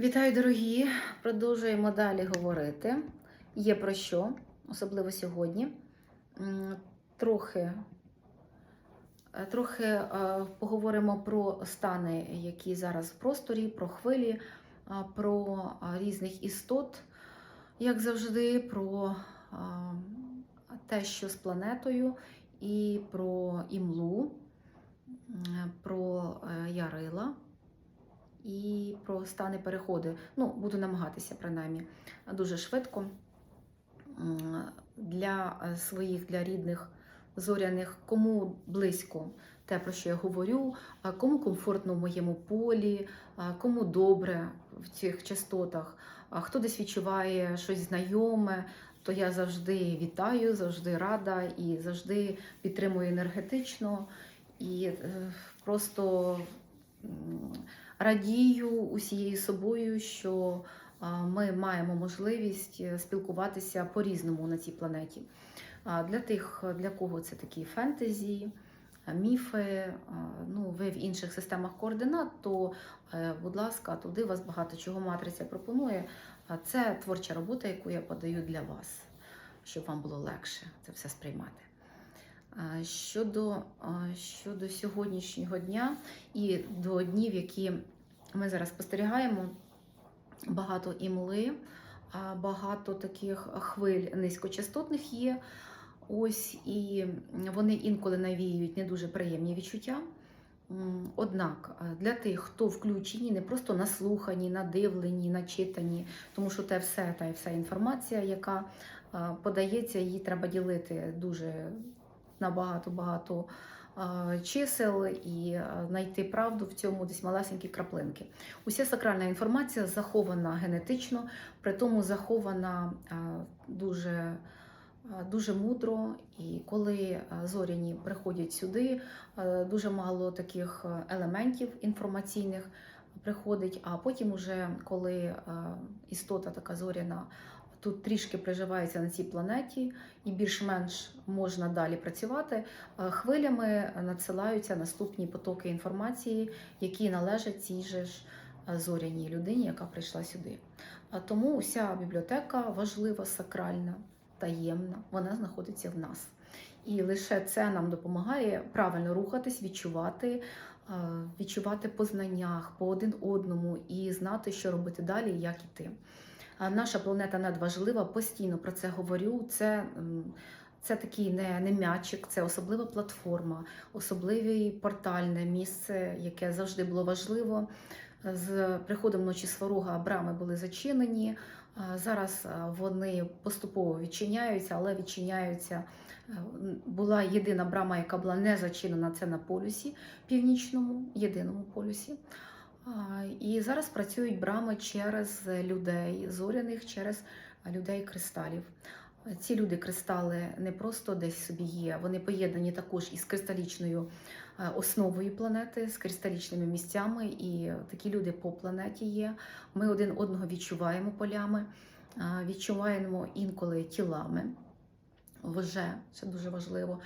Вітаю, дорогі! Продовжуємо далі говорити. Є про що, особливо сьогодні. Трохи, е, трохи е, поговоримо про стани, які зараз в просторі, про хвилі, е, про різних істот, як завжди, про те, що з планетою, і про імлу, про ярила і про стани переходи. Ну, буду намагатися, принаймні, дуже швидко для е, своїх, для рідних зоряних, кому близько те, про що я говорю, кому комфортно в моєму полі, кому добре в цих частотах, хто десь відчуває щось знайоме, то я завжди вітаю, завжди рада і завжди підтримую енергетично. І е, просто радію усією собою, що ми маємо можливість е, спілкуватися по-різному на цій планеті. Для тих, для кого це такі фентезі, міфи, ну, ви в інших системах координат, то, е, будь ласка, туди вас багато чого матриця пропонує. Це творча робота, яку я подаю для вас, щоб вам було легше це все сприймати. Щодо, щодо сьогоднішнього дня і до днів, які ми зараз спостерігаємо, багато імли, багато таких хвиль низькочастотних є. Ось і вони інколи навіюють не дуже приємні відчуття. Однак для тих, хто включені, не просто наслухані, надивлені, начитані, тому що те все, та й вся інформація, яка подається, її треба ділити дуже на багато-багато е, чисел і е, знайти правду в цьому десь малесенькі краплинки. Уся сакральна інформація захована генетично, при тому захована е, дуже, дуже мудро. І коли зоряні приходять сюди, дуже мало таких елементів інформаційних приходить. А потім, уже коли істота така зоряна тут трішки приживається на цій планеті і більш-менш можна далі працювати, е, хвилями надсилаються наступні потоки інформації, які належать цій же ж е, зоряній людині, яка прийшла сюди. А Тому уся бібліотека важлива, сакральна, таємна, вона знаходиться в нас. І лише це нам допомагає правильно рухатись, відчувати, е, відчувати по знаннях, по один одному і знати, що робити далі, і як іти. Наша планета надважлива, постійно про це говорю. Це, це такий не, не м'ячик, це особлива платформа, особливе портальне місце, яке завжди було важливо. З приходом ночі сварога брами були зачинені. Зараз вони поступово відчиняються, але відчиняються. е, Була єдина брама, яка була не зачинена, це на полюсі північному, єдиному полюсі. І зараз працюють брами через людей зоряних, через людей кристалів. Ці люди кристали не просто десь собі є, вони поєднані також із кристалічною е, основою планети, з кристалічними місцями, і такі люди по планеті є. Ми один одного відчуваємо полями, відчуваємо інколи тілами. Вже це дуже важливо.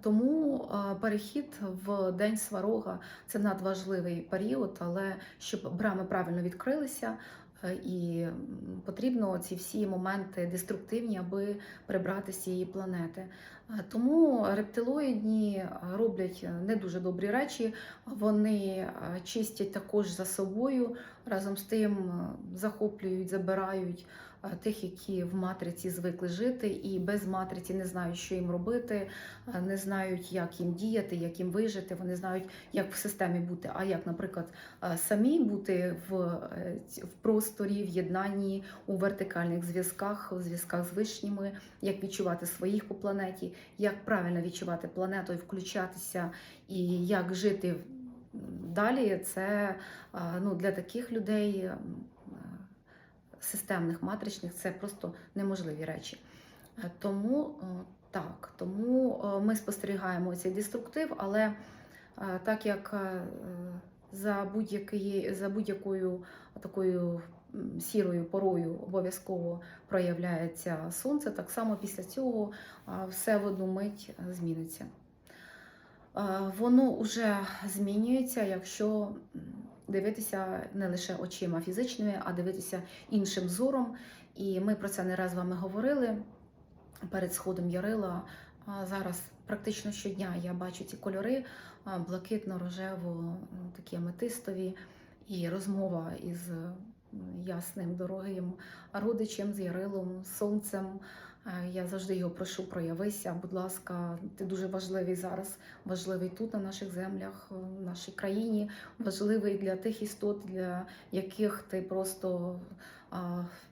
Тому перехід в день сварога це надважливий період, але щоб брами правильно відкрилися, е, і потрібно ці всі моменти деструктивні, аби прибрати з цієї планети. Тому рептилоїдні роблять не дуже добрі речі. Вони чистять також за собою, разом з тим захоплюють, забирають тих, які в матриці звикли жити, і без матриці не знають, що їм робити, не знають, як їм діяти, як їм вижити. Вони знають, як в системі бути. А як, наприклад, самі бути в, е, в просторі, в єднанні, у вертикальних зв'язках, у зв'язках з вишніми, як відчувати своїх по планеті, як правильно відчувати планету і включатися, і як жити далі. Це ну, для таких людей. Системних матричних це просто неможливі речі. Е, Тому е, так, тому е, ми спостерігаємо цей деструктив, але так як за будь-якої за будь-якою такою сірою порою обов'язково проявляється сонце, так само після цього все в одну мить зміниться. Воно вже змінюється, якщо дивитися не лише очима фізичними, а дивитися іншим зором. І ми про це не раз з вами говорили перед сходом Ярила. Зараз практично щодня я бачу ці кольори блакитно-рожево, такі аметистові, і розмова із ясним дорогим родичем, з Ярилом, сонцем. Е, Я завжди його прошу, проявися, будь ласка, ти дуже важливий зараз, важливий тут, на наших землях, в нашій країні, важливий для тих істот, для яких ти просто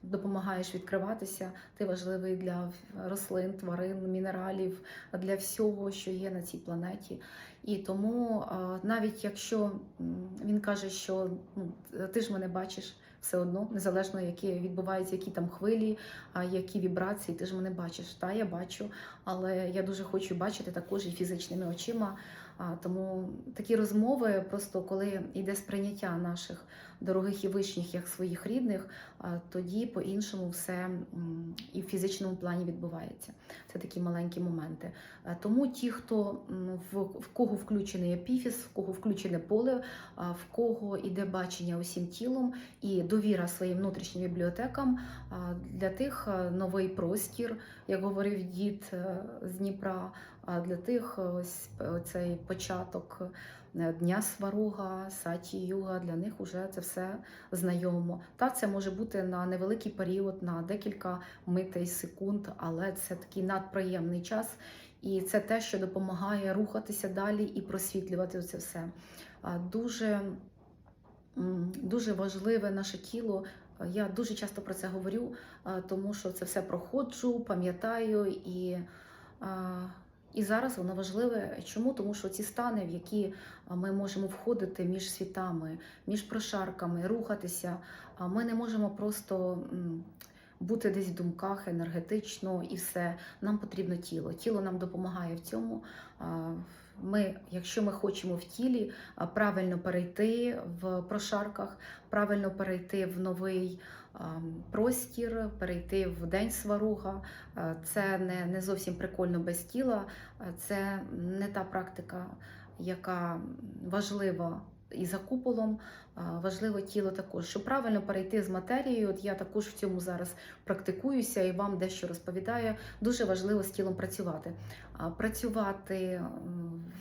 допомагаєш відкриватися. Ти важливий для рослин, тварин, мінералів, для всього, що є на цій планеті. І тому, навіть якщо він каже, що ну, ти ж мене бачиш все одно, незалежно які відбуваються, які там хвилі, які вібрації, ти ж мене бачиш. Та я бачу, але я дуже хочу бачити також і фізичними очима. Тому такі розмови, просто коли йде сприйняття наших дорогих і вишніх як своїх рідних, тоді по-іншому все і в фізичному плані відбувається. Це такі маленькі моменти. Е, Тому ті, хто в, кого включений епіфіз, в кого включене поле, в кого іде бачення усім тілом і довіра своїм внутрішнім бібліотекам, для тих е, новий простір, як говорив дід е, з Дніпра. А для тих ось е, цей початок е, дня сварога, саті юга, для них вже це все знайомо. Та це може бути на невеликий період, на декілька митей секунд, але це такий надприємний час, і це те, що допомагає рухатися далі і просвітлювати це все. Дуже, дуже важливе наше тіло. Я дуже часто про це говорю, тому що це все проходжу, пам'ятаю і. І зараз воно важливе. Чому? Тому що ці стани, в які ми можемо входити між світами, між прошарками, рухатися, ми не можемо просто бути десь в думках енергетично і все. Нам потрібно тіло. Тіло нам допомагає в цьому. Ми, якщо ми хочемо в тілі правильно перейти в прошарках, правильно перейти в новий простір, перейти в день сваруга, Це не, не зовсім прикольно без тіла, це не та практика, яка важлива і за куполом. Важливо тіло також. Щоб правильно перейти з матерією, от я також в цьому зараз практикуюся і вам дещо розповідаю. Дуже важливо з тілом працювати. Працювати,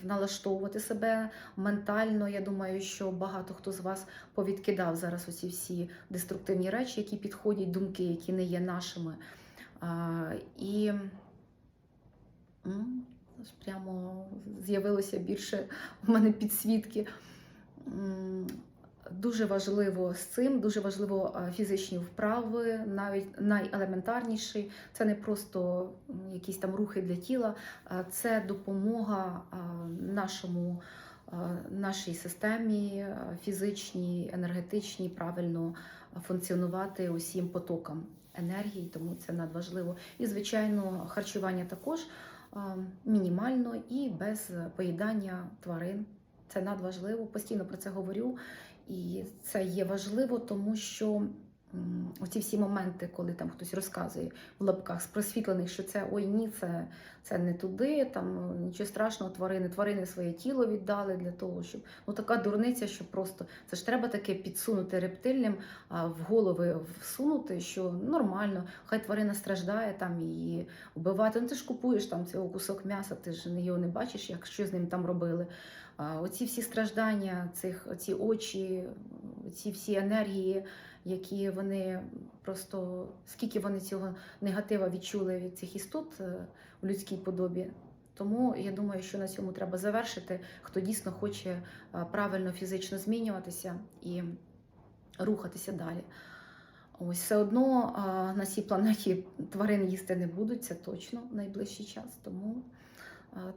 налаштовувати себе ментально. Я думаю, що багато хто з вас повідкидав зараз усі всі деструктивні речі, які підходять, думки, які не є нашими. І прямо з'явилося більше в мене підсвітки. Дуже важливо з цим, дуже важливо фізичні вправи, навіть найелементарніші. Це не просто якісь там рухи для тіла, це допомога нашому, нашій системі а, фізичній, енергетичній, правильно функціонувати усім потокам енергії, тому це надважливо. І, звичайно, харчування також мінімально і без поїдання тварин. Це надважливо. Постійно про це говорю. І це є важливо, тому що оці всі моменти, коли там хтось розказує в лапках з просвітлених, що це ой ні, це, це не туди, там нічого страшного, тварини, тварини своє тіло віддали для того, щоб ну така дурниця, що просто це ж треба таке підсунути рептильним а, в голови всунути, що нормально, хай тварина страждає там її вбивати. Ну ти ж купуєш там цього кусок м'яса, ти ж його не бачиш, як що з ним там робили. А Оці всі страждання, цих оці очі, ці всі енергії, які вони просто скільки вони цього негатива відчули від цих істот е, в людській подобі. Тому я думаю, що на цьому треба завершити, хто дійсно хоче е, правильно фізично змінюватися і рухатися далі. Ось все одно на цій планеті тварин їсти не будуть, це точно в найближчий час. Тому,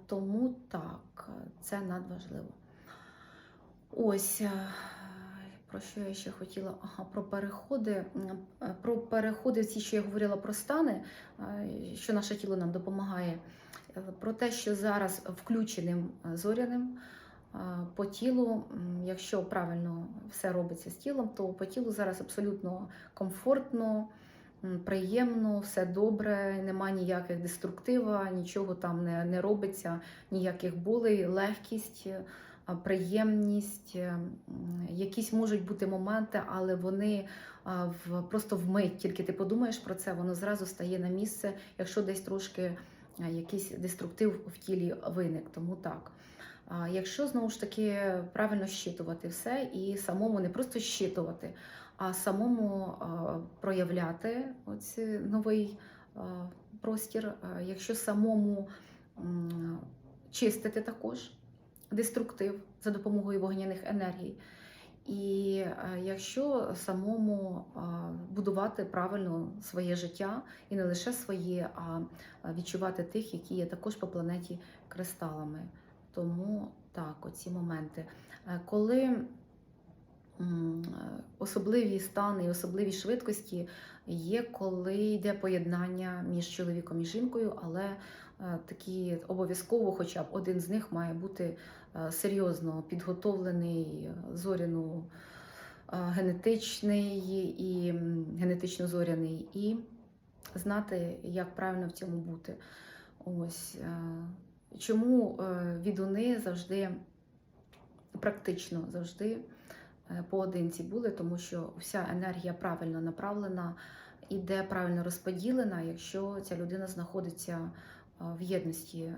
тому так, це надважливо. Ось е, про що я ще хотіла? Ага, про переходи. Е, Про переходи, ці, що я говорила про стани, е, що наше тіло нам допомагає. Е, Про те, що зараз включеним зоряним по тілу, якщо правильно все робиться з тілом, то по тілу зараз абсолютно комфортно, приємно, все добре, нема ніяких деструктива, нічого там не, не робиться, ніяких болей, легкість. Приємність, е, якісь можуть бути моменти, але вони в, просто вмить, тільки ти подумаєш про це, воно зразу стає на місце, якщо десь трошки якийсь деструктив в тілі виник. Тому так. Якщо знову ж таки правильно щитувати все і самому не просто щитувати, а самому проявляти оці новий простір, якщо самому чистити також деструктив за допомогою вогняних енергій. І е, якщо самому будувати правильно своє життя і не лише своє, а а відчувати тих, які є також по планеті кристалами. Тому так, оці моменти. Е, Коли е, особливі стани і особливі швидкості є, коли йде поєднання між чоловіком і жінкою, але е, такі обов'язково, хоча б один з них має бути е, серйозно підготовлений зоряну е, генетичний і генетично зоряний, і знати, як правильно в цьому бути. Ось чому відуни завжди практично завжди поодинці були, тому що вся енергія правильно направлена, іде правильно розподілена, якщо ця людина знаходиться е, в єдності е,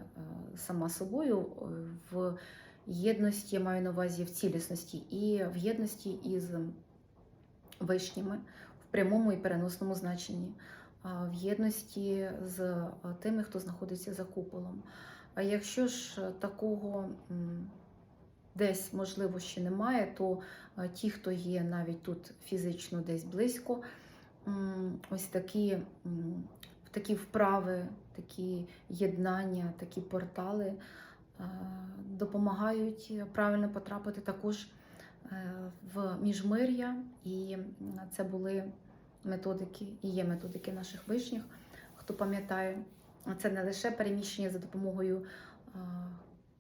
сама собою, е, в єдності, маю на увазі в цілісності, і в єдності із вишніми в прямому і переносному значенні, в єдності з е, тими, хто знаходиться за куполом. А якщо ж е, такого десь, можливо, ще немає, то е, ті, хто є навіть тут фізично десь близько, ось такі, такі вправи, такі єднання, такі портали е, допомагають правильно потрапити також е, в міжмир'я, і це були методики, і є методики наших вишніх, хто пам'ятає. Це не лише переміщення за допомогою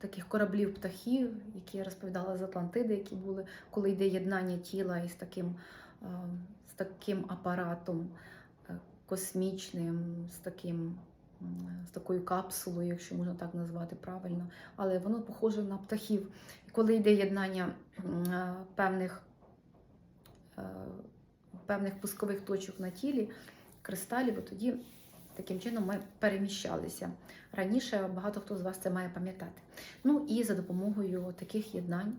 таких кораблів птахів, які я розповідала з Атлантиди, які були, коли йде єднання тіла із таким, з таким апаратом е, космічним, з таким. З такою капсулою, якщо можна так назвати правильно, але воно похоже на птахів. І коли йде єднання е, певних, е, певних пускових точок на тілі, кристалів, тоді Таким чином ми переміщалися. Раніше багато хто з вас це має пам'ятати. Ну і за допомогою таких єднань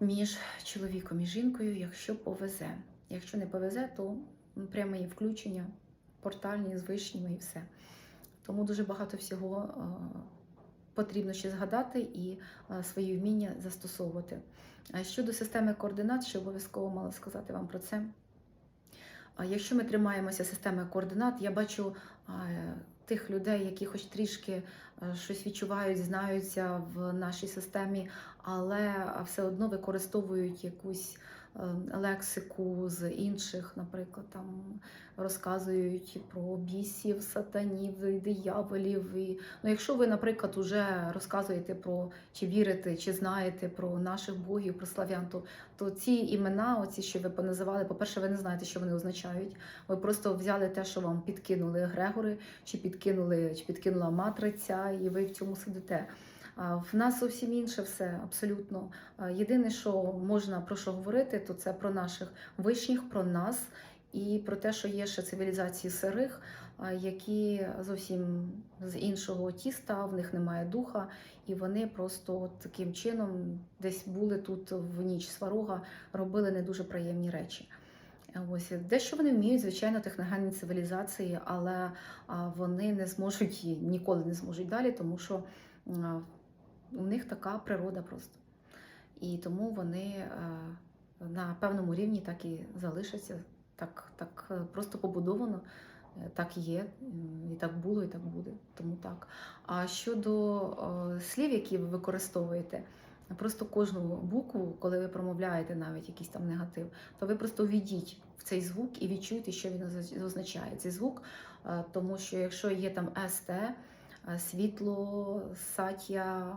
між чоловіком і жінкою, якщо повезе. Якщо не повезе, то пряме є включення портальні з вишніми і все. Тому дуже багато всього е, потрібно ще згадати і е, свої вміння застосовувати. Щодо системи координат, ще обов'язково мала сказати вам про це. Якщо ми тримаємося системи координат, я бачу тих людей, які хоч трішки щось відчувають, знаються в нашій системі, але все одно використовують якусь е, лексику з інших, наприклад, там розказують про бісів, сатанів, дияволів. І... Ну, якщо ви, наприклад, уже розказуєте про чи вірите, чи знаєте про наших богів, про славян, то то ці імена, оці, що ви поназивали, по-перше, ви не знаєте, що вони означають. Ви просто взяли те, що вам підкинули Грегори, чи підкинули, чи підкинула матриця, і ви в цьому сидите. В нас зовсім інше все абсолютно. Єдине, що можна про що говорити, то це про наших вишніх, про нас і про те, що є ще цивілізації сирих, які зовсім з іншого тіста, в них немає духа, і вони просто таким чином десь були тут в ніч сварога, робили не дуже приємні речі. Ось дещо вони вміють, звичайно, техногенні цивілізації, але вони не зможуть ніколи не зможуть далі, тому що у них така природа просто. І тому вони на певному рівні так і залишаться, так, так е, просто побудовано. Е, Так є, і так було, і так буде. Тому так. А щодо е, слів, які ви використовуєте, просто кожну букву, коли ви промовляєте навіть якийсь там негатив, то ви просто введіть в цей звук і відчуйте, що він означ- означає. Цей звук, е, тому що якщо є там СТ, е, світло, сатя, е,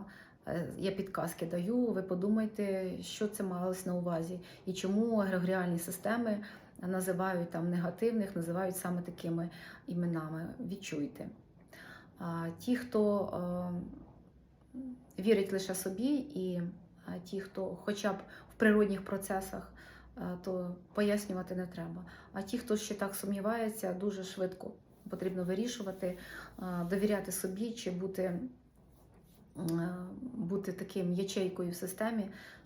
я підказки даю, ви подумайте, що це малось на увазі, і чому егрегоріальні системи називають там негативних, називають саме такими іменами. Відчуйте. А ті, хто е, вірить лише собі і е, ті, хто хоча б в природних процесах, е, то пояснювати не треба. А ті, хто ще так сумнівається, дуже швидко потрібно вирішувати, е, довіряти собі чи бути, е, бути таким ячейкою в системі,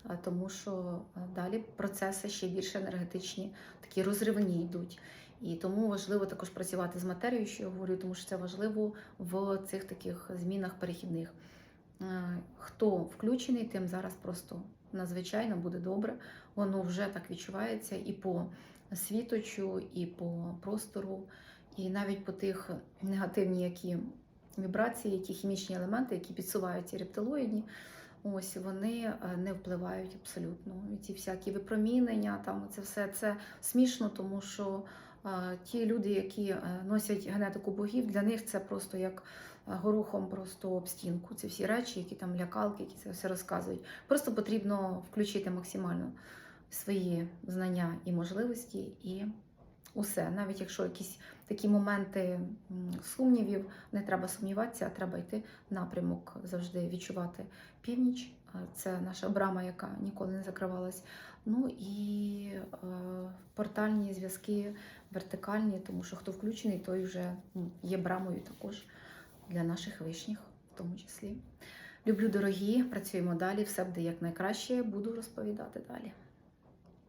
е, тому що е, далі процеси ще більш енергетичні, такі розривні йдуть. І тому важливо також працювати з матерією, що я говорю, тому що це важливо в цих таких змінах перехідних. Е, Хто включений, тим зараз просто надзвичайно буде добре. Воно вже так відчувається і по світочу, і по простору, і навіть по тих негативні які вібрації, які хімічні елементи, які підсувають ці рептилоїдні. Ось вони е, не впливають абсолютно. І ці всякі випромінення, там це все це смішно, тому що е, ті люди, які е, носять генетику богів, для них це просто як горохом просто об стінку. Це всі речі, які там лякалки, які це все розказують. Просто потрібно включити максимально свої знання і можливості, і усе. Навіть якщо якісь такі моменти сумнівів, не треба сумніватися, а треба йти напрямок, завжди відчувати північ. Е, Це наша брама, яка ніколи не закривалась. Ну і е, портальні зв'язки вертикальні, тому що хто включений, той вже м, є брамою також для наших вишніх, в тому числі. Люблю дорогі, працюємо далі, все буде як найкраще. Буду розповідати далі.